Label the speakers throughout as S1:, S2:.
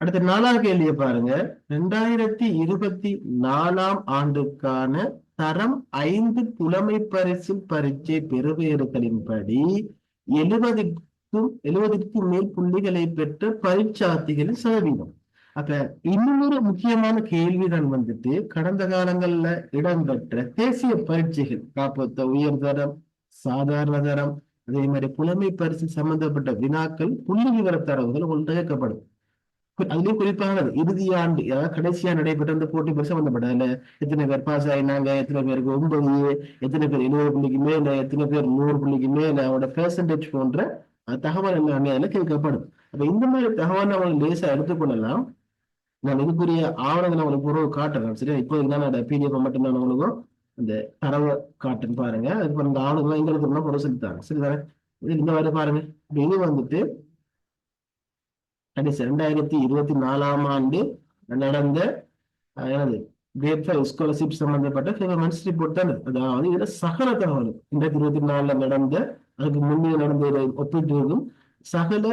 S1: அடுத்த நாலாவது கேள்வியை பாருங்க. ரெண்டாயிரத்தி இருபத்தி நாலாம் ஆண்டுக்கான தரம் ஐந்து புலமை பரிசு பரீட்சை பெறுபேறுகளின்படி எழுபதுக்கும் எழுபதுக்கும் மேல் புள்ளிகளை பெற்ற பரீட்சார்த்திகளின் சதவீதம். அப்ப இன்னொரு முக்கியமான கேள்விதான் வந்துட்டு கடந்த காலங்கள்ல இடம்பெற்ற தேசிய பரீட்சைகள். காப்பத்த உயர்தரம் சாதாரண தரம் அதே மாதிரி புலமை பரிசு சம்பந்தப்பட்ட வினாக்கள் புள்ளி விவர தரவுகள் உங்களுக்கு கேட்கப்படும் அதுலயும் குறிப்பானது இறுதி ஆண்டு அதாவது கடைசியா நடைபெற்ற அந்த போட்டி பரிசு சம்பந்தப்பட்டதுல எத்தனை பேர் பாஸ் ஆயினாங்க எத்தனை பேருக்கு ஒன்பது எத்தனை பேர் எழுபது புள்ளிக்கு மேல எத்தனை பேர் நூறு புள்ளிக்கு மேல அவனோட பெர்சன்டேஜ் போன்ற தகவல் எல்லாமே அதுல கேட்கப்படும் அப்ப இந்த மாதிரி தகவல் நம்ம லேசா எடுத்துக்கொள்ளலாம். நான் இதுக்குரிய ஆவணங்களை உங்களுக்கு ஒரு காட்டுறேன் சரியா? இப்போ நான் பிடிஎஃப் மட்டும் நான் அந்த தரவை காட்டுன்னு பாருங்க. அதுக்கு இந்த ஆளுங்களாம் எங்களுக்கு இருக்கிறோம்னா பொருள் செலுத்தாங்க சரிதானே இது இந்த மாதிரி பாருங்க. இது வந்துட்டு கடைசி ரெண்டாயிரத்தி இருபத்தி நாலாம் ஆண்டு நடந்த எனது கிரேட் ஸ்காலர்ஷிப் சம்பந்தப்பட்ட ஃபேவர்மெண்ட்ஸ் ரிப்போர்ட் தானே? அதாவது இதுல சகல தகவல் ரெண்டாயிரத்தி இருபத்தி நாலுல நடந்த அதுக்கு முன்னே நடந்த ஒப்பிட்டு சகல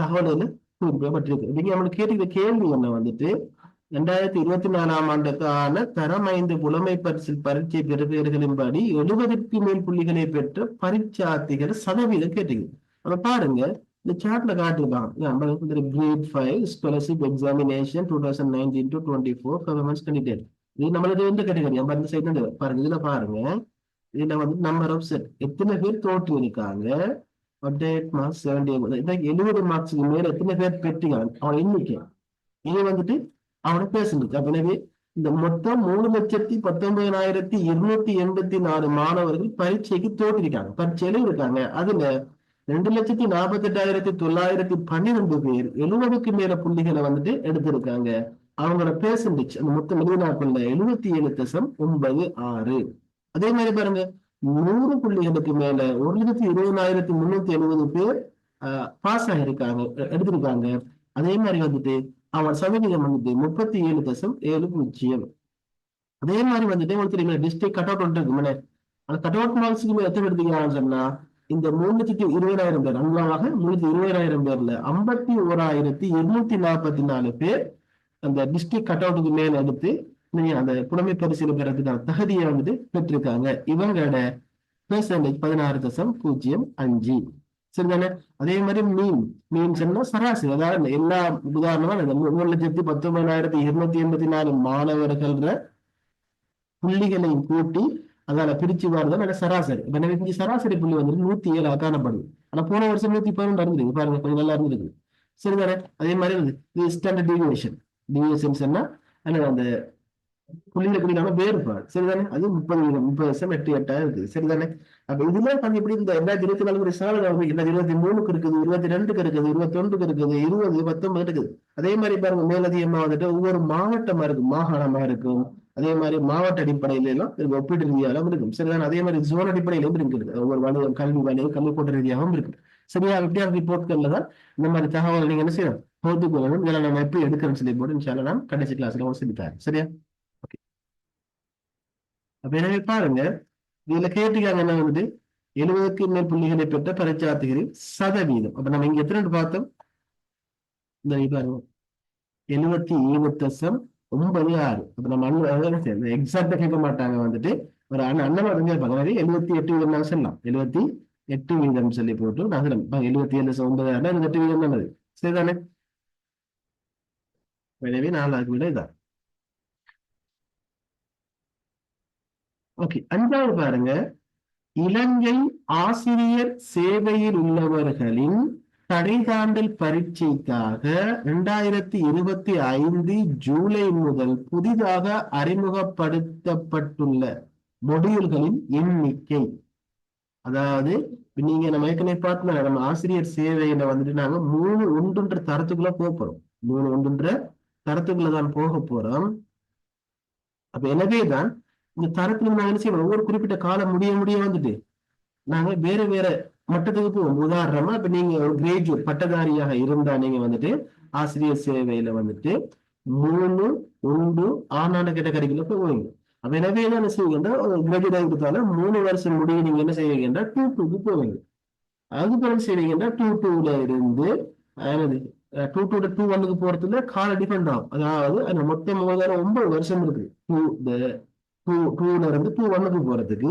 S1: தகவல்கள் குறிப்பிடப்பட்டிருக்கு நீங்க நம்மளுக்கு கேட்டுக்கிற கேள்வி என்ன வந்துட்டு ரெண்டாயிரத்தி இருபத்தி நாலாம் ஆண்டுக்கான தரம் ஐந்து புலமை பரிசில் பரீட்சை பெறுபேறுகளின்படி எழுபதற்கு மேல் புள்ளிகளை பெற்ற பரீட்சார்த்திகள் சதவீதம் கேட்டீங்க. அதை பாருங்க இந்த சார்ட்ல காட்டிருக்காங்க grade five scholarship examination two thousand nineteen to twenty four government candidate இது நம்மளுக்கு எந்த கேட்டகரி நம்ம இந்த சைடு பாருங்க இதுல பாருங்க. இதுல வந்து நம்பர் ஆஃப் செட் எத்தனை பேர் தோற்று இருக்காங்க? அப்டேட் மார்க்ஸ் செவன்டி எழுபது மார்க்ஸுக்கு மேல எத்தனை பேர் பெற்றீங்க? அவன் எண்ணிக்கை. இது வந்துட்டு அவனை பேசுனது எனவே இந்த மொத்தம் மூணு லட்சத்தி பத்தொன்பதாயிரத்தி இருநூத்தி எண்பத்தி நாலு மாணவர்கள் பரீட்சைக்கு தோற்றிருக்காங்க பரீட்சையில இருக்காங்க. அதுல ரெண்டு லட்சத்தி நாற்பத்தி எட்டாயிரத்தி தொள்ளாயிரத்தி பன்னிரெண்டு பேர் எழுபதுக்கு மேல புள்ளிகளை வந்துட்டு எடுத்திருக்காங்க. அவங்களோட பேசன்டேஜ் அந்த மொத்தம் எழுபதாக்குள்ள எழுபத்தி ஏழு தசம் ஒன்பது ஆறு. அதே மாதிரி பாருங்க நூறு புள்ளிகளுக்கு மேல ஒரு லட்சத்தி இருபதாயிரத்தி முன்னூத்தி எழுபது பேர் பாஸ் ஆகிருக்காங்க எடுத்திருக்காங்க. அதே மாதிரி வந்துட்டு அவன் சதவீதம் வந்துட்டு முப்பத்தி ஏழு தசம் ஏழு. பூஜ்ஜியம் அதே மாதிரி வந்துட்டு உங்களுக்கு தெரியுமா டிஸ்ட்ரிக்ட் கட் அவுட் இருக்கு மேலே அந்த கட் அவுட் மார்க்ஸுக்கு எத்தனை எடுத்துக்கிறாங்கன்னு சொன்னா? இந்த மூணு லட்சத்தி இருபதாயிரம் பேர். அங்கமாக மூணு லட்சத்தி இருபதாயிரம் பேர்ல ஐம்பத்தி ஓராயிரத்தி இருநூத்தி நாற்பத்தி நாலு பேர் அந்த டிஸ்ட்ரிக்ட் கட் அவுட்டுக்கு மேல எடுத்து அந்த புலமை பரிசீலனை பெறதுக்கான தகுதியை வந்துட்டு பெற்றிருக்காங்க. இவங்களோட பெர்சன்டேஜ் பதினாறு தசம் பூஜ்ஜியம் அஞ்சு. சரிதானே அதே மாதிரி மீன். மீன் சொன்னா சராசரி. அதாவது எல்லா உதாரணமா மூணு லட்சத்தி பத்தொன்பதாயிரத்தி இருநூத்தி எண்பத்தி நாலு மாணவர்கள புள்ளிகளையும் கூட்டி அதால பிரிச்சு வருதான் சராசரி. இப்ப எனக்கு சராசரி புள்ளி வந்துட்டு நூத்தி ஏழு காணப்படுது. ஆனா போன வருஷம் நூத்தி பதினொன்று இருந்திருக்கு பாருங்க கொஞ்சம் நல்லா இருந்திருக்கு. சரிதானே அதே மாதிரி இது ஸ்டாண்டர்ட் டிவியேஷன் டிவியேஷன் சொன்னா அந்த புள்ளியில குறிக்காம வேறுபாடு சரிதானே? அது முப்பது முப்பது வருஷம் எட்டு எட்டாயிரம் இருக்குது. சரிதானே? அப்ப இதுல வந்து எப்படி இந்த ரெண்டாயிரத்தி இருபத்தி நாலு ஒரு சாலை ரெண்டாயிரத்தி இருபத்தி மூணுக்கு இருக்குது இருபத்தி ரெண்டுக்கு இருக்குது இருபத்தி ஒன்றுக்கு இருக்குது இருபது பத்தொன்பது இருக்குது. அதே மாதிரி பாருங்க மேலதிகமா வந்துட்டு ஒவ்வொரு மாவட்டமா இருக்கும். மாகாணமா இருக்கும். அதே மாதிரி மாவட்ட அடிப்படையில எல்லாம் ஒப்பீடு ரீதியாலும் இருக்கும். சரிதானே? அதே மாதிரி ஜோன் அடிப்படையிலும் இருக்குது. ஒவ்வொரு வணிகம் கல்வி வணிகம் கல்வி போட்ட ரீதியாகவும் இருக்கு. சரியா? இப்படியான ரிப்போர்ட்கள்ல தான் இந்த மாதிரி தகவல் நீங்க என்ன செய்யணும்? போட்டுக்கொள்ளணும் இதெல்லாம் நம்ம எப்படி எடுக்கிறோம்னு சொல்லி போட்டு நான் கடைசி கிளாஸ்ல ஒரு சரியா? அப்ப எனவே பாருங்க இதுல கேட்டுக்காங்க என்ன வந்து? எழுபதுக்கு மேல் புள்ளிகளை பெற்ற பரீட்சார்த்திகளின் சதவீதம். அப்ப நம்ம இங்க எத்தனை பார்த்தோம்? இந்த பாருங்க. எழுபத்தி ஏழு தசம் ஒன்பது ஆறு. அப்ப நம்ம அண்ணன் எக்ஸாக்டா கேட்க மாட்டாங்க வந்துட்டு. ஒரு அண்ணன் அண்ணன் வந்து இருப்பாங்க. எழுபத்தி எட்டு வீதம் நான் சொல்லலாம். எழுபத்தி எட்டு வீதம் சொல்லி போட்டு நாங்க எழுபத்தி ஏழு தசம் ஒன்பது ஆறு எழுபத்தி வீதம் தான் சரிதானே? எனவே நாலாவது விட இதான். ஓகே அஞ்சாவது பாருங்க. இலங்கை ஆசிரியர் சேவையில் உள்ளவர்களின் தடைகாண்டல் பரீட்சைக்காக இரண்டாயிரத்தி இருபத்தி ஐந்து ஜூலை முதல் புதிதாக அறிமுகப்படுத்தப்பட்டுள்ள மொடியூல்களின் எண்ணிக்கை. அதாவது நீங்க நம்ம ஏற்கனவே பார்த்தோம் நம்ம ஆசிரியர் சேவையில வந்துட்டு நாங்க மூணு ஒன்றுன்ற தரத்துக்குள்ள போக போறோம். மூணு ஒன்றுன்ற தரத்துக்குள்ள தான் போக போறோம். அப்ப எனவேதான் இந்த தரத்துல நாங்க என்ன செய்வோம் ஒவ்வொரு குறிப்பிட்ட காலம் முடிய முடிய வந்துட்டு நாங்க வேற வேற மட்டத்துக்கு போவோம். உதாரணமா இப்ப நீங்க ஒரு கிரேஜுவேட் பட்டதாரியாக இருந்தா நீங்க வந்துட்டு ஆசிரியர் சேவையில வந்துட்டு மூணு ஒன்று ஆனாண்ட கேட்டகரிக்குள்ள போவீங்க. அப்ப எனவே என்ன செய்வீங்கன்னா ஒரு கிராஜுவேட் மூணு வருஷம் முடிய நீங்க என்ன செய்வீங்கன்னா டூ டூக்கு போவீங்க. அது பிறகு செய்வீங்கன்னா டூ டூல இருந்து அதாவது டூ டூ டூ ஒன்னுக்கு போறதுல கால டிஃபரெண்ட் ஆகும். அதாவது அந்த மொத்தம் ஒன்பது வருஷம் இருக்கு. டூ இந்த டூ டூல இருந்து டூ ஒன்னுக்கு போறதுக்கு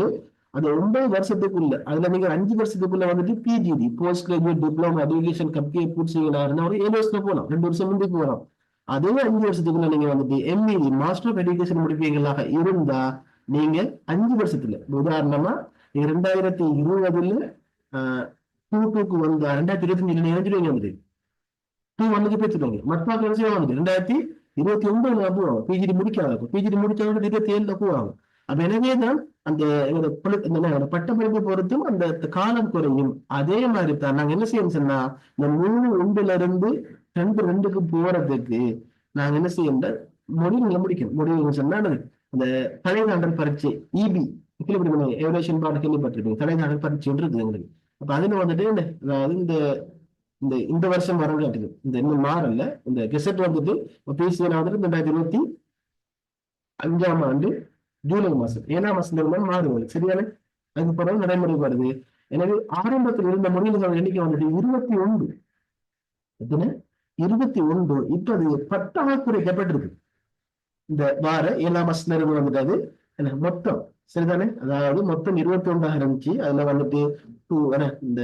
S1: அந்த ஒன்பது வருஷத்துக்குள்ள அதுல நீங்க அஞ்சு வருஷத்துக்குள்ள வந்துட்டு PGD post graduate diploma education company பூச்சிங்களா ஒரு ஏழு வருஷத்துல போகலாம் ரெண்டு வருஷம் முந்தைக்கு போகலாம் அதே அஞ்சு வருஷத்துக்குள்ள நீங்க வந்துட்டு எம்இடி மாஸ்டர் ஆஃப் எஜுகேஷன் முடிப்பீங்களாக இருந்தா நீங்க அஞ்சு வருஷத்துல உதாரணமா ரெண்டாயிரத்தி இருபதுல டூ டூக்கு வந்த ரெண்டாயிரத்தி இருபத்தி அஞ்சுல நினைச்சிருவீங்க வந்துட்டு. டூ ஒன்னுக்கு பேச்சுருவாங்க மற்ற கடைசியா வந்துட்டு? ரெண்டாயிரத்தி இருபத்தி ஒன்பதுல போவாங்க பிஜிடி முடிக்காத பிஜிடி முடிச்சவங்க இருபத்தி ஏழுல போவாங்க அப்ப எனவேதான் அந்த எங்களோட பட்டப்படிப்பை பொறுத்தும் அந்த காலம் குறையும். அதே மாதிரி தான் நாங்க என்ன செய்யணும் சொன்னா இந்த மூணு ஒன்றுல இருந்து ரெண்டு ரெண்டுக்கு போறதுக்கு நாங்க என்ன செய்யணும் முடிவுகளை முடிக்கணும் முடிவுகள் சொன்னா அந்த தலைநாடல் பரீட்சை இபி கேள்விப்பட்டிருக்கீங்க எவரேஷன் பாட்டு கேள்விப்பட்டிருப்பீங்க. தலைநாண்டல் பரீட்சை இருக்குது எங்களுக்கு அப்ப அதுல வந்துட்டு அதாவது இந்த இந்த இந்த வருஷம் வரங்காட்டுது இந்த இன்னும் மாறல. இந்த கெசட் வந்துட்டு பிசிஎன் வந்துட்டு ரெண்டாயிரத்தி இருபத்தி அஞ்சாம் ஆண்டு ஜூலை மாசம். ஏழாம் மாசம் மாறுவது சரியான அதுக்கு பிறகு நடைமுறை வருது. எனவே ஆரம்பத்தில் இருந்த முடிவுகள் எண்ணிக்கை வந்துட்டு இருபத்தி ஒன்று. எத்தனை? இருபத்தி ஒன்று. இப்ப அது பத்தாக குறைக்கப்பட்டிருக்கு இந்த வார ஏழாம் மாச நிறுவனம் வந்துட்டு அது மொத்தம். சரிதானே? அதாவது மொத்தம் இருபத்தி ஒன்றாக இருந்துச்சு அதுல வந்துட்டு டூ இந்த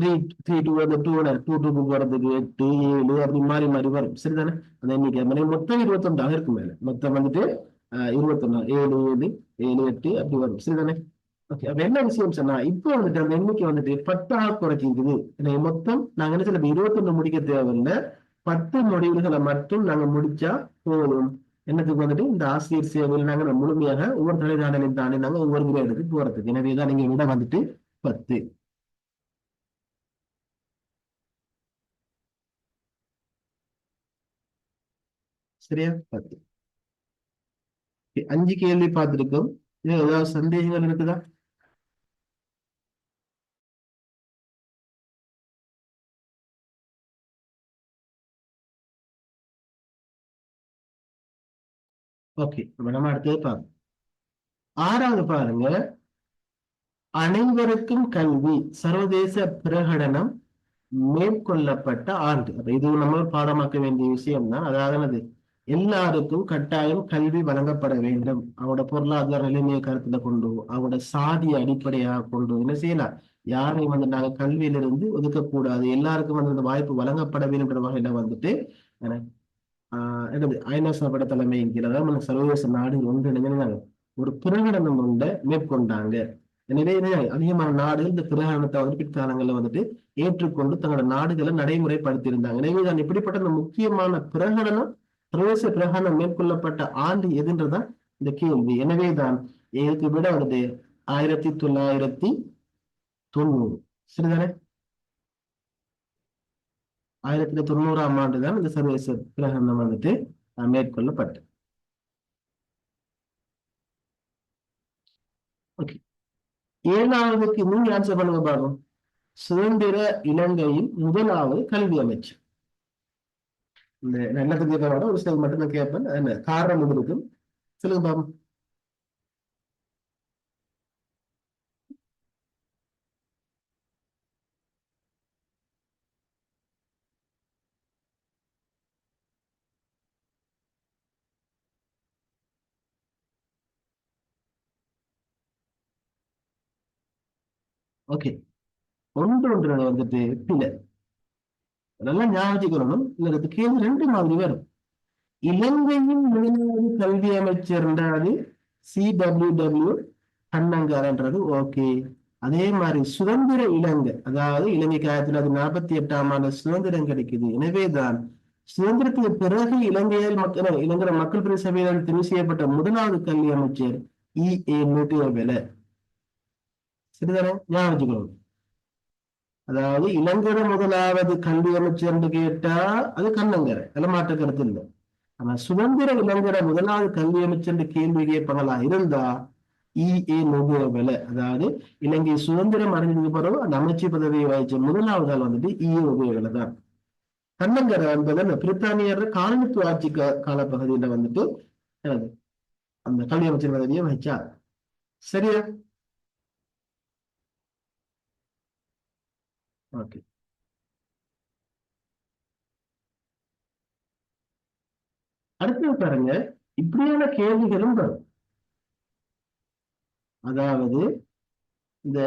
S1: த்ரீ த்ரீ டூ அந்த டூ டூ டூக்கு போறதுக்கு எட்டு ஏழு அப்படி மாறி மாறி வரும். சரிதானே? அந்த எண்ணிக்கை. மொத்தம் இருபத்தொண்டாக இருக்கும் மேல. மொத்தம் வந்துட்டு இருபத்தொன்னா ஏழு ஏழு ஏழு எட்டு அப்படி வரும். சரிதானே? ஓகே அப்ப என்ன விஷயம் சொன்னா இப்போ வந்துட்டு அந்த எண்ணிக்கை வந்துட்டு பத்தாக குறைச்சிருக்குது மொத்தம் நாங்க என்ன சொல்ல இருபத்தொன்னு முடிக்க தேவையில்லை. பத்து முடிவுகளை மட்டும் நாங்க முடிச்சா போதும். என்னத்துக்கு வந்துட்டு? இந்த ஆசிரியர் சேவையில் நாங்க முழுமையாக ஒவ்வொரு தலைதாடலையும் தாண்டி நாங்க ஒவ்வொரு கிரேடுக்கு போறதுக்கு. எனவேதான் நீங்க விட வந்துட்டு பத்து. சரியா பத்து. அஞ்சு கேள்வி பார்த்திருக்கோம். ஏதாவது சந்தேகங்கள் இருக்குதா? ஓகே நம்ம அடுத்தது பாருங்க ஆறாவது பாருங்க. அனைவருக்கும் கல்வி சர்வதேச பிரகடனம் மேற்கொள்ளப்பட்ட ஆண்டு. அப்ப இது நம்ம பாடமாக்க வேண்டிய விஷயம் தான் அதாவது எல்லாருக்கும் கட்டாயம் கல்வி வழங்கப்பட வேண்டும். அவங்களோட பொருளாதார நிலைமையை கருத்துல கொண்டு அவங்களோட சாதியை அடிப்படையாக கொண்டு என்ன செய்யலாம்? யாரையும் வந்து நாங்க கல்வியிலிருந்து ஒதுக்கக்கூடாது. எல்லாருக்கும் வந்து அந்த வாய்ப்பு வழங்கப்பட வேண்டும் வகையில வந்துட்டு ஆஹ் ஐநா சபட தலைமையின் கீழே தான் சர்வதேச நாடு ஒன்றிணைந்தாங்க ஒரு பிரகடனம் கொண்ட மேற்கொண்டாங்க. எனவே அதிகமான நாடுகள் இந்த பிரகடனத்தை வந்து பிற்காலங்களில் வந்துட்டு ஏற்றுக்கொண்டு தங்களோட நாடுகளை நடைமுறைப்படுத்தியிருந்தாங்க. எனவே தான் இப்படிப்பட்ட முக்கியமான பிரகடனம் பிரவேச பிரகாணம் மேற்கொள்ளப்பட்ட ஆண்டு எதுன்றதான் இந்த கேள்வி. எனவேதான் இதுக்கு விட வருது ஆயிரத்தி தொள்ளாயிரத்தி தொண்ணூறு. சரிதானே? ஆயிரத்தி தொண்ணூறாம் ஆண்டு தான் இந்த சர்வதேச பிரகடனம் வந்துட்டு மேற்கொள்ளப்பட்டது. ஓகே ஏழாவதுக்கு நீங்க ஆன்சர் பண்ணுங்க பாருங்க சுதந்திர இலங்கையின் முதலாவது கல்வி அமைச்சர். இந்த நல்லதுக்கு கேட்கறோட ஒரு சில மட்டும் தான் கேட்பேன் என்ன? காரணம் இருக்கும் சொல்லுங்க பாபு. ஓகே. ஒன்று ஒன்று வந்துட்டு பிள்ளை அதெல்லாம் ஞாபகம் இல்ல கேள்வி ரெண்டு மாதிரி வரும். இலங்கையின் முதலாவது கல்வி அமைச்சர்ன்றது சி டபிள்யூ டபிள்யூ கண்ணங்காரன்றது ஓகே. அதே மாதிரி சுதந்திர இலங்கை. அதாவது இலங்கை ஆயிரத்தி தொள்ளாயிரத்தி நாற்பத்தி எட்டாம் ஆண்டு சுதந்திரம் கிடைக்குது. எனவேதான் சுதந்திரத்துக்கு பிறகு இலங்கையில் மக்கள் இலங்கை மக்கள் பிரிவு சபையால் தெரிவு செய்யப்பட்ட முதலாவது கல்வி அமைச்சர் இ ஏ வேலை சரிதானே? ஞாபகம் அதாவது இளங்கரை முதலாவது கல்வி அமைச்சர் கேட்டா அது கண்ணங்கரை. அதில் மாற்ற கருத்து இல்லை. ஆனா சுதந்திர இளங்கர முதலாவது கல்வி அமைச்சர் கேள்வி கேட்பாங்களா? இருந்தா இ. ஏ. நொகுவல அதாவது இலங்கை சுதந்திரம் அடைஞ்சதுக்கு பிறகு அந்த அமைச்சு பதவியை வகிச்ச முதலாவது ஆள் வந்துட்டு இஏ நொகுவல தான். கண்ணங்கரை என்பது அந்த பிரித்தானியர் காலனித்துவ ஆட்சி காலப்பகுதியில வந்துட்டு அந்த கல்வி அமைச்சர் பதவியை வகிச்சார். சரியா? ஓகே. அடுத்து பாருங்க இப்படியான கேள்விகளும் வரும். அதாவது இந்த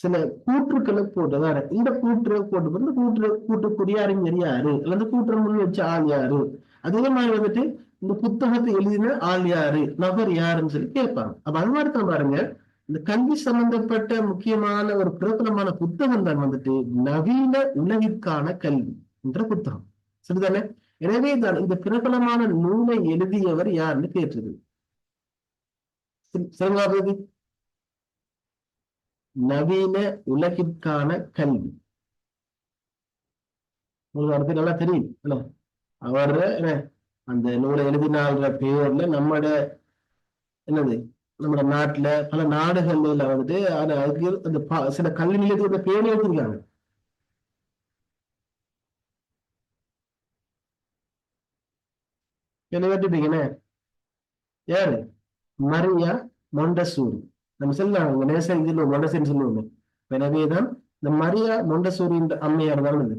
S1: சில கூற்றுக்களை போட்டுதான் இந்த கூற்று போட்டு வந்து கூற்று கூட்டு குறியாறிஞர் யாரு? அல்லது கூற்று முன் வச்ச ஆள் யாரு? அதே மாதிரி வந்துட்டு இந்த புத்தகத்தை எழுதின ஆள் யாரு? நபர் யாருன்னு சொல்லி கேட்பாங்க. அப்ப அது மாதிரி தான் பாருங்க இந்த கல்வி சம்பந்தப்பட்ட முக்கியமான ஒரு பிரபலமான புத்தகம் தான் வந்துட்டு நவீன உலகிற்கான கல்வி என்ற புத்தகம். சரிதானே? எனவே தான் இந்த பிரபலமான நூலை எழுதியவர் யாருன்னு கேட்டது நவீன உலகிற்கான கல்வி. உங்களுக்கு அடுத்து நல்லா தெரியும் அவர் என்ன? அந்த நூலை எழுதினான்ற பெயர்ல நம்மட என்னது? நம்ம நாட்டுல பல நாடுகள்ல வந்துட்டு அது அதுக்கு அந்த சில கல்வி நிலையத்தோட பேர் வச்சிருக்காங்க என்ன கேட்டுட்டீங்கன்னு யாரு மரியா மொண்டசூரி நம்ம சொல்லலாம் உங்க நேசன் சொல்லுவோம் மொண்டசன் சொல்லுவோமே எனவேதான் இந்த மரியா மொண்டசூரி என்ற அம்மையார் தான் இது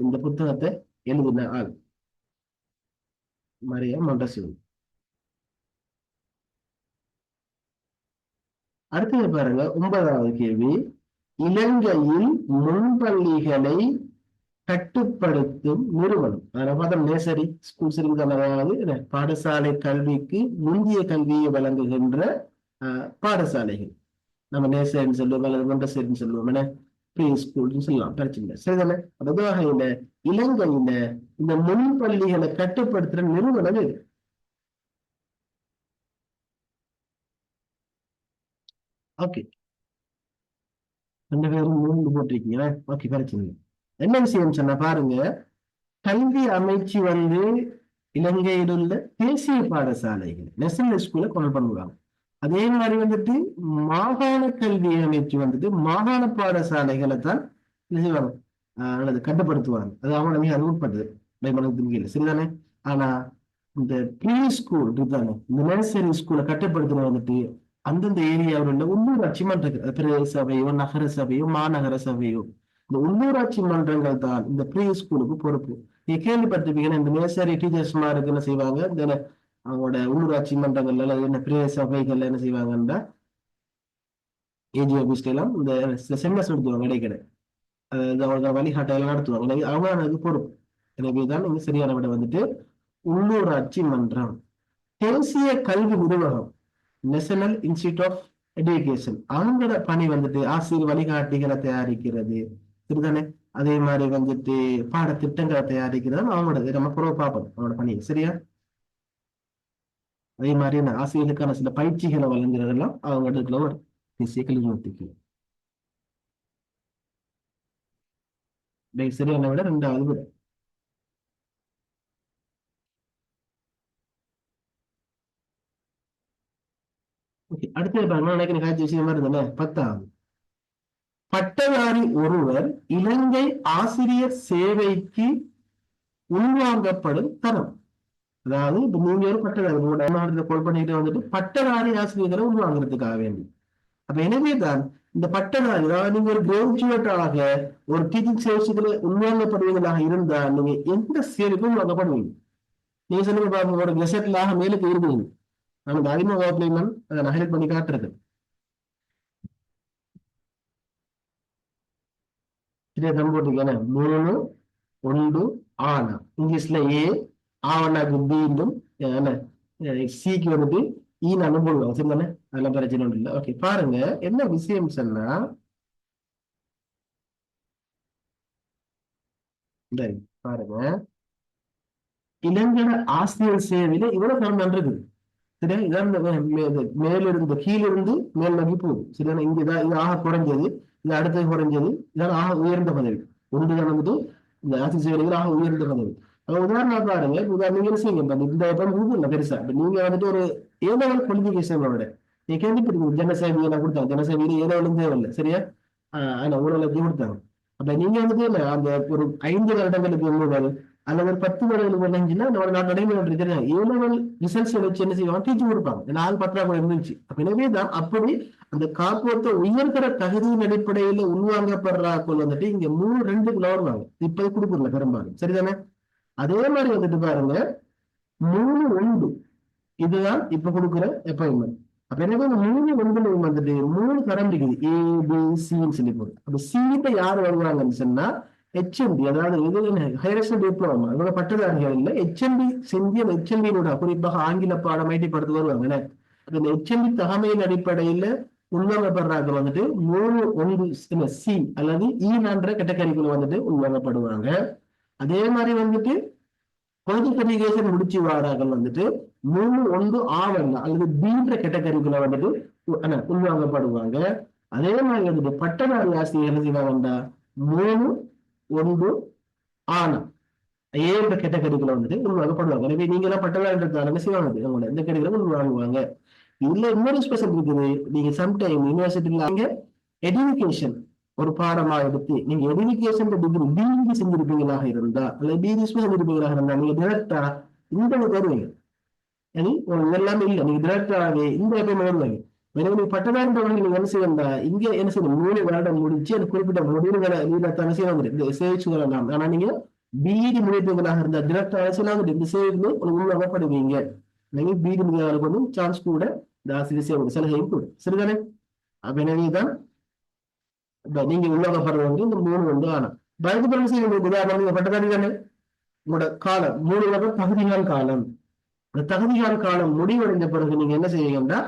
S1: இந்த புத்தகத்தை எழுதின ஆள் மரியா மொண்டசூரி அடுத்தது பாருங்க ஒன்பதாவது கேள்வி. இலங்கையில் முன்பள்ளிகளை கட்டுப்படுத்தும் நிறுவனம். அதில் பார்த்தோம் நேசரி ஸ்கூல்ஸ் இருக்குது அதாவது பாடசாலை கல்விக்கு முந்திய கல்வியை வழங்குகின்ற ஆஹ், பாடசாலைகள். நம்ம நேசரின்னு சொல்லுவோம் அல்லது மொண்டசேரின்னு சொல்லுவோம் என்ன? ப்ரீ ஸ்கூல்னு சொல்லலாம் பிரச்சனை இல்லை சரிதானே அந்த இந்த இலங்கையில இந்த முன்பள்ளிகளை கட்டுப்படுத்துற நிறுவனம் இது ஓகே ரெண்டு பேரும் மூணு போட்டிருக்கீங்களா? ஓகே பிரச்சனை என்ன விஷயம் சொன்னா பாருங்க கல்வி அமைச்சு வந்து இலங்கையில் உள்ள தேசிய பாடசாலைகள் நேஷனல் ஸ்கூல கொண்டு பண்ணுவாங்க. அதே மாதிரி வந்துட்டு மாகாண கல்வி அமைச்சு வந்துட்டு மாகாண பாடசாலைகளை தான் செய்வாங்க அல்லது கட்டுப்படுத்துவாங்க. அது அவங்கள மிக அனுப்பப்பட்டது பயன்படுத்தும் சரிதானே ஆனா இந்த ப்ரீ ஸ்கூல் இருக்குதானே? இந்த நர்சரி ஸ்கூலை கட்டுப்படுத்துறது வந்துட்டு அந்தந்த ஏரியாவில் உள்ள உள்ளூராட்சி மன்றங்கள் பிரதேச சபையோ நகர சபையோ மாநகர சபையோ இந்த உள்ளூராட்சி மன்றங்கள் தான் இந்த ப்ரீ ஸ்கூலுக்கு பொறுப்பு. நீங்க கேள்விப்பட்டிருப்பீங்கன்னா இந்த நேசரி மாதிரி என்ன செய்வாங்க? இந்த அவங்களோட உள்ளூராட்சி மன்றங்கள்ல அல்லது என்ன பிரதேச சபைகள்ல என்ன செய்வாங்கன்னா ஏஜி ஆபீஸ்ல எல்லாம் இந்த செம்மஸ் நடத்துவாங்க இடைக்கிட. அதாவது அவங்க வழிகாட்டலாம் நடத்துவாங்க. எனவே அவங்க பொறுப்பு. எனவே தான் இங்க சரியான விட வந்துட்டு உள்ளூராட்சி மன்றம். தேசிய கல்வி நிர்வாகம் நேஷனல் இன்ஸ்டிடியூட் ஆஃப் எடுகேஷன் அவங்களோட பணி வந்துட்டு ஆசிரியர் வழிகாட்டிகளை தயாரிக்கிறது. சரிதானே? அதே மாதிரி வந்துட்டு பாடத்திட்டங்களை தயாரிக்கிறது. அவங்களோட நம்ம புறவை பார்ப்போம். அவங்களோட பணி சரியா? அதே மாதிரி என்ன? ஆசிரியர்களுக்கான சில பயிற்சிகளை வழங்குறதெல்லாம் அவங்க ஒரு தேசிய கல்வி நிறுவனத்துக்கு சரியான விட ரெண்டாவது விட ஓகே அடுத்தது பாருங்க நினைக்கிறேன் காட்சி விஷயமா இருந்தேன் பத்தாவது பட்டதாரி ஒருவர் இலங்கை ஆசிரியர் சேவைக்கு உள்வாங்கப்படும் தரம். அதாவது இப்ப நீங்க ஒரு பட்டதாரி உங்களோட கோல் பண்ணிட்டு வந்துட்டு பட்டதாரி ஆசிரியர்களை உள்வாங்கிறதுக்காக வேண்டி. அப்ப எனவே தான் இந்த பட்டதாரி அதாவது நீங்க ஒரு கிராஜுவேட்டாக ஒரு டீச்சிங் சர்வீஸுக்கு உள்வாங்கப்படுவீங்களாக இருந்தா நீங்க எந்த சேவைக்கும் உள்வாங்கப்படுவீங்க நீங்க சொல்லுங்க பாருங்க ஒரு கெசட்லாக மேலுக்கு இருக்குங்க நமக்கு அதிகமாக வகுப்புலைமன் அதை நான் ஹைலைட் பண்ணி காட்டுறது. சரியா தம் போட்டிருக்கேன். மூணு ஒன்று ஆனா. இங்கிலீஷ்ல ஏ ஆவணாக்கு பீண்டும் என்ன சிக்கு வந்துட்டு ஈ நான் போடுவாங்க. சரிதானே? அதெல்லாம் பிரச்சனை ஒன்றும் இல்லை. ஓகே பாருங்க. என்ன விஷயம் சொன்னா பாருங்க. இளைஞர ஆசிரியர் சேவையில இவ்வளவு தரம் இருக்குது சரியா இதான் மேலிருந்து கீழிருந்து மேல் நோக்கி போகுது சரியான இங்க இதான் இது ஆக குறைஞ்சது இது அடுத்தது குறைஞ்சது இதான் ஆக உயர்ந்த பதவி. ஒன்று தான் வந்து இந்த ஆசிரியர் சேவைகள் ஆக உயர்ந்த பதவி. உதாரணம் பாருங்க உதாரணம் நீங்க என்ன செய்யுங்க இந்த இடம் இல்லை பெருசா இப்ப நீங்க வந்துட்டு ஒரு ஏதோ ஒரு குவாலிபிகேஷன் விட நீ கேள்விப்பட்டீங்க ஜனசேவையை எல்லாம் கொடுத்தாங்க ஜனசேவையில ஏதோ லெவலும் தேவையில்லை சரியா? ஆஹ் ஆனா ஊழலுக்கு கொடுத்தாங்க? அப்ப நீங்க வந்துட்டு அந்த ஒரு ஐந்து வருடங்களுக்கு உங்களுக்கு அந்த ஒரு பத்து வருடங்களுக்கு விளைஞ்சுன்னா நம்ம நாட்டு நடைமுறை தெரியும் ஏ லெவல் ரிசல்ட்ஸ் வச்சு என்ன செய்வாங்க? டீச்சர் கொடுப்பாங்க. ஏன்னா ஆள் பற்றாக்குறை இருந்துச்சு. அப்ப எனவே தான் அப்படி அந்த காப்போத்த உயர்கிற தகுதியின் அடிப்படையில உள்வாங்கப்படுறாக்கள் வந்துட்டு இங்க மூணு ரெண்டு கிலோ வருவாங்க. இப்ப கொடுக்குறல பெரும்பாலும். சரிதானே? அதே மாதிரி வந்துட்டு பாருங்க. மூணு ஒன்று. இதுதான் இப்ப கொடுக்குற அப்பாயின்மெண்ட் அப்ப எனக்கு இந்த மூணு ஒன்று வந்துட்டு மூணு தரம் இருக்குது. ஏ பி சின்னு சொல்லி போகுது அப்ப சிகிட்ட யார் வருவாங்கன்னு சொன்னா ஹெச்எம்பி அதாவது இது ஹைரேஷன் டிப்ளமா அதோட பட்டதாரிகள் இல்ல. ஹெச்எம்பி செஞ்சு ஹெச்எம்பியோட குறிப்பாக ஆங்கில பாடம் ஐடி படத்துக்கு வருவாங்க என்ன? இந்த ஹெச்எம்பி தகமையின் அடிப்படையில உள்வாங்கப்படுறாங்க வந்துட்டு மூணு ஒன்று சி அல்லது e ஈன்ற கேட்டகரிக்குள்ள வந்துட்டு உள்வாங்கப்படுவாங்க. அதே மாதிரி வந்துட்டு குவாலிஃபிகேஷன் முடிச்சு வாராக்கள் வந்துட்டு மூணு ஒன்று ஆவல்ல அல்லது பீன்ற கேட்டகரிக்குள்ள வந்துட்டு உள்வாங்கப்படுவாங்க. அதே மாதிரி வந்துட்டு பட்டதாரி ஆசிரியர் என்ன செய்வாங்கண்டா மூணு ஒன்று ஆனா ஏன்ற கேட்டகரிக்குள்ள வந்துட்டு உள்வாங்கப்படுவாங்க எனவே நீங்க எல்லாம் பட்டதாரின்றதால என்ன செய்வாங்க உங்களை எந்த கேட்டகரியில உள்வாங்குவாங்க இதுல இன்னொரு ஸ்பெஷல் இருக்குது. நீங்க சம்டைம் யூனிவர்சிட்டியில அங்க எஜுகேஷன் ஒரு பாடமா எடுத்து நீங்க எஜுகேஷன் டிகிரி பிஇ செஞ்சிருப்பீங்களாக இருந்தா அல்லது பிஇ செஞ்சிருப்பீங்களாக இருந்தா நீங்க டிரெக்டா இந்த வருவீங்க. எல்லாமே இல்லை. நீங்க டிரெக்டாவே இந்த எப்பயுமே வருவாங்க. எனவே நீ பட்டதாரின்றவங்க நீங்க என்ன செய்யணும்னா இங்க என்ன செய்யணும் மூணு வருடம் முடிச்சு அந்த குறிப்பிட்ட முடிவுகளை நீங்க தானே செய்ய இந்த சேவிச்சு வரலாம் ஆனா நீங்க பிஇடி முடிப்பவர்களாக இருந்தா டிரெக்ட் செய்யலாம் இந்த சேவிக்கு உங்களுக்கு உள்வாங்கப்படுவீங்க நீங்க பிஇடி முடியாதவங்களுக்கு வந்து சான்ஸ் கூட இந்த ஆசிரியர் சேவை சலுகையும் கூட. சரிதானே? அப்ப எனவேதான் இப்ப நீங்க உள்ளவப்படுறது வந்து இந்த மூணு வந்து ஆனா. பயந்து பிறகு செய்ய உதாரணம் நீங்க பட்டதாரி தானே? உங்களோட காலம். மூணு வருடம் தகுதிகால் காலம். இந்த தகுதிகால் காலம் முடிவடைந்த பிறகு நீங்க என்ன செய்வீங்கன்னா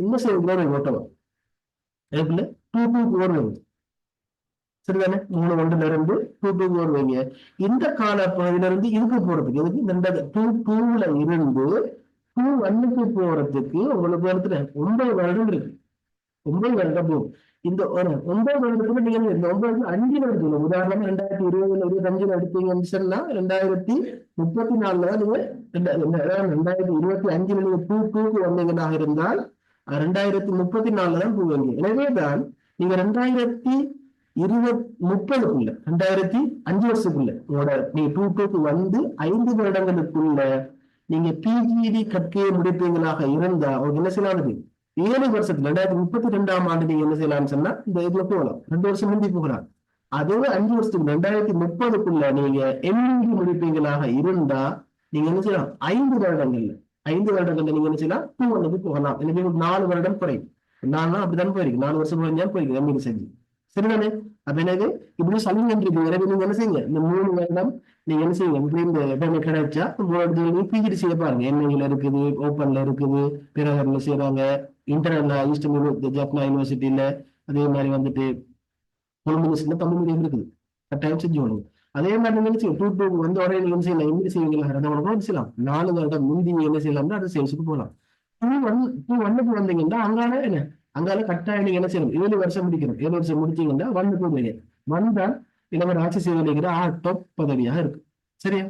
S1: இந்த செய்வீங்க ஓட்டணும் எப்படி டூ டூ வருவீங்க சரிதானே? மூணு ஒன்றுல இருந்து டூ டூ வருவீங்க இந்த கால பகுதியில இருந்து இதுக்கு போறதுக்கு எதுக்கு இந்த டூ டூல இருந்து டூ ஒன்னுக்கு போறதுக்கு உங்களுக்கு இடத்துல ஒன்பது வருடம் இருக்கு. ஒன்பது வருடம் போகும். இந்த ஒரு ஒன்பது வருடத்துல நீங்க இந்த ஒன்பது அஞ்சு வருடத்துல உதாரணமா ரெண்டாயிரத்தி இருபதுல இருபத்தஞ்சுல எடுத்தீங்கன்னு சொன்னா ரெண்டாயிரத்தி முப்பத்தி நாலுல நீங்க ரெண்டாயிரத்தி இருபத்தி அஞ்சுல நீங்க டூ டூக்கு வந்தீங்கன்னா இருந்தால் ரெண்டாயிரத்தி முப்பத்தி நாலுல தான் போவீங்க எனவேதான் நீங்க ரெண்டாயிரத்தி இருபத் முப்பதுக்குள்ள ரெண்டாயிரத்தி அஞ்சு வருஷத்துக்குள்ள உங்களோட நீங்க டூ டூக்கு வந்து ஐந்து வருடங்களுக்குள்ள நீங்க பிஜிடி கற்கையை முடிப்பீங்களாக இருந்தா உங்களுக்கு என்ன செய்யலானது ஏழு வருஷத்துல ரெண்டாயிரத்தி முப்பத்தி ரெண்டாம் ஆண்டு நீங்க என்ன செய்யலாம்னு சொன்னா இந்த இதுல போகலாம். ரெண்டு வருஷம் முந்தி போகலாம். அதுவே அஞ்சு வருஷத்துக்கு ரெண்டாயிரத்தி முப்பதுக்குள்ள நீங்க எம்இடி முடிப்பீங்களாக இருந்தா நீங்க என்ன செய்யலாம்? ஐந்து வருடங்கள்ல. ஐந்து வருடங்கள் நீங்க என்ன செய்யலாம்? டூ வந்தது போகலாம். எனவே நாலு வருடம் குறையும். நாலு அப்படிதான் போயிருக்கு. நாலு வருஷம் குறைஞ்சாலும் போயிருக்கு எம்இடி செஞ்சு. சரிதானே? அப்ப என்னது? இப்படி சலுகை இருக்கு எனவே நீங்க என்ன செய்யுங்க? இந்த மூணு வருடம் நீங்க என்ன செய்யுங்க? இப்படி இந்த இடமே கிடைச்சா நீங்க பிஜிடி செய்ய பாருங்க. என்ஐல இருக்குது ஓப்பன்ல இருக்குது பிறகர்ல செய்யறாங்க இன்டர்னல் ஈஸ்டர்ன் ஜப்னா யூனிவர்சிட்டியில அதே மாதிரி வந்துட்டு கொழும்பு தமிழ் மீடியம் இருக்குது. கட்டாயம் செஞ்சு வேணும் அதே மாதிரி நீங்க என்ன செய்யும் டூ டூ வந்த உடனே நீங்க என்ன செய்யலாம்? எப்படி செய்வீங்களா ரெண்டு உடனே என்ன செய்யலாம். நாலு வருடம் முந்தி நீங்க என்ன செய்யலாம்னா அது சேல்ஸுக்கு போகலாம். டூ ஒன் டூ ஒன்னுக்கு வந்தீங்கன்னா அங்கால என்ன? அங்கால கட்டாயம் நீங்க என்ன செய்யணும்? ஏழு வருஷம் முடிக்கணும். ஏழு வருஷம் முடிச்சீங்கன்னா ஒன்னுக்கு வெளியே இந்த இளவர் ஆட்சி செய்வதைங்கிற ஆட்டோப் பதவியாக இருக்கு சரியா?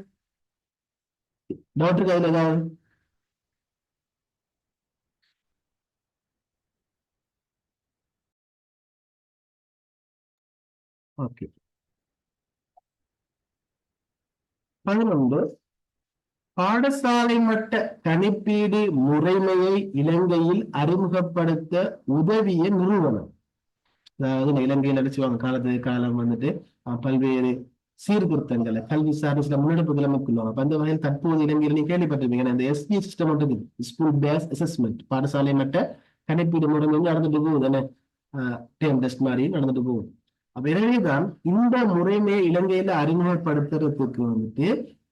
S1: டவுட் இருக்கா ஏதாவது? ஓகே பதினொன்று பாடசாலை மட்ட கணிப்பீடு முறைமையை இலங்கையில் அறிமுகப்படுத்த உதவிய நிறுவனம். அதாவது இலங்கையில் அடிச்சுவாங்க காலத்து காலம் வந்துட்டு பல்வேறு சீர்திருத்தங்களை கல்வி சார்ந்த சில முன்னெடுப்புகளை மேற்கொள்வாங்க. அப்ப அந்த வகையில் தற்போது இலங்கையில் நீங்க கேள்விப்பட்டிருப்பீங்க அந்த எஸ்பி சிஸ்டம் இருக்குது ஸ்கூல் பேஸ் அசஸ்மெண்ட் பாடசாலை மட்ட கணிப்பீடு முறைமை நடந்துட்டு போகுது தானே டேம் டெஸ்ட் மாதிரி நடந்துட்டு போகுது. எனவேதான் இந்த முறைமையை இலங்கையில அறிமுகப்படுத்துறதுக்கு வந்துட்டு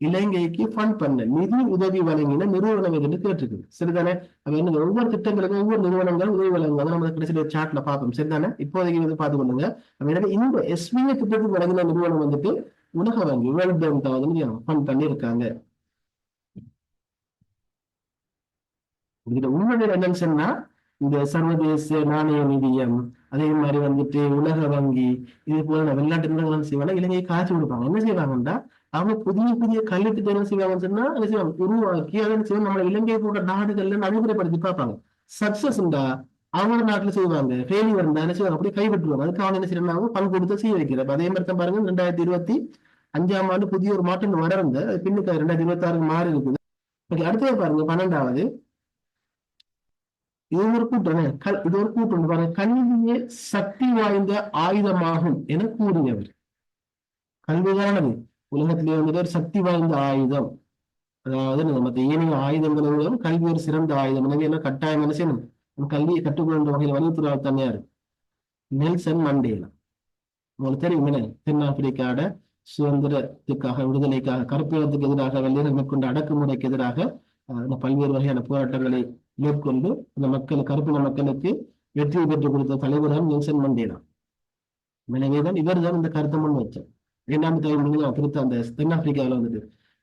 S1: இலங்கைக்கு ஃபண்ட் பண்ண நிதி உதவி வழங்கின நிறுவனம் எதுன்னு கேட்டிருக்குது. சரிதானே? அப்ப என்ன ஒவ்வொரு திட்டங்களுக்கும் ஒவ்வொரு நிறுவனங்களும் உதவி வழங்குவாங்க. நம்ம கடைசியில சார்ட்ல பார்ப்போம் சரிதானே? இப்போதைக்கு வந்து பார்த்து கொள்ளுங்க. எனவே இந்த எஸ்பிஐ திட்டத்துக்கு வழங்கின நிறுவனம் வந்துட்டு உலக வங்கி வேர்ல்ட் பேங்க் தான் வந்து ஃபண்ட் பண்ணியிருக்காங்க. இதுல என்னன்னு சொன்னா இந்த சர்வதேச நாணய நிதியம் அதே மாதிரி வந்துட்டு உலக வங்கி இது போல வெளிநாட்டு நிறுவனங்கள் செய்வாங்க? இலங்கையை காய்ச்சி கொடுப்பாங்க. என்ன செய்வாங்கன்னா அவங்க புதிய புதிய கல்வி என்ன செய்வாங்கன்னு சொன்னா என்ன செய்வாங்க? உருவாக்கி அதை என்ன செய்வாங்க? நம்ம இலங்கை போன்ற நாடுகள்ல நடைமுறைப்படுத்தி பார்ப்பாங்க. சக்சஸ் உண்டா? அவங்க நாட்டுல செய்வாங்க. ஃபெயிலியர் இருந்தா என்ன செய்வாங்க? அப்படியே கைவிட்டுருவாங்க அதுக்கு அவங்க என்ன செய்யறாங்க பங்கு கொடுத்து செய்ய வைக்கிறார். அதே மாதிரி தான் பாருங்க ரெண்டாயிரத்தி இருபத்தி அஞ்சாம் ஆண்டு புதிய ஒரு மாற்றம் வர பின்னுக்கு ரெண்டாயிரத்தி இருபத்தி ஆறு மாறி இருக்குது. ஓகே அடுத்தது பாருங்க பன்னெண்டாவது. இது ஒரு கூட்டம் கல் இது ஒரு கூட்டம் பாருங்க கல்வியே சக்தி வாய்ந்த ஆயுதமாகும் என கூறியவர். கல்விதானது. உலகத்திலே வந்துட்டு ஒரு சக்தி வாய்ந்த ஆயுதம். அதாவது நம்ம மற்ற ஏனைய ஆயுதங்களும் கல்வி ஒரு சிறந்த ஆயுதம். எனவே என்ன கட்டாயம் என்ன செய்யணும்? நம்ம கல்வியை கற்றுக்கொண்ட வகையில் வலியுறுத்துறாரு தனியார். Nelson Mandela. உங்களுக்கு தெரியும் என்ன? தென்னாப்பிரிக்காட சுதந்திரத்துக்காக விடுதலைக்காக கருப்பினத்துக்கு எதிராக வெள்ளையர்கள் மேற்கொண்ட அடக்குமுறைக்கு எதிராக பல்வேறு வகையான போராட்டங்களை மேற்கொண்டு இந்த மக்கள் கருப்பின மக்களுக்கு வெற்றியை பெற்றுக் கொடுத்த தலைவர் தான் நெல்சன் மண்டேலா. எனவேதான் இவர் தான் இந்த கருத்தை முன் வச்சார் இரண்டாம் தலைமுறை திருத்த அந்த தென்னாப்பிரிக்காவில் வந்துட்டு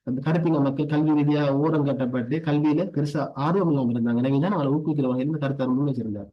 S1: அந்த கருப்பின மக்கள் கல்வி ரீதியாக ஓரம் கட்டப்பட்டு கல்வியில பெருசா ஆர்வம் இல்லாமல் இருந்தாங்க. எனவேதான் அவரை ஊக்குவிக்கிற வகையில் இந்த கருத்தை முன் வச்சிருந்தார்.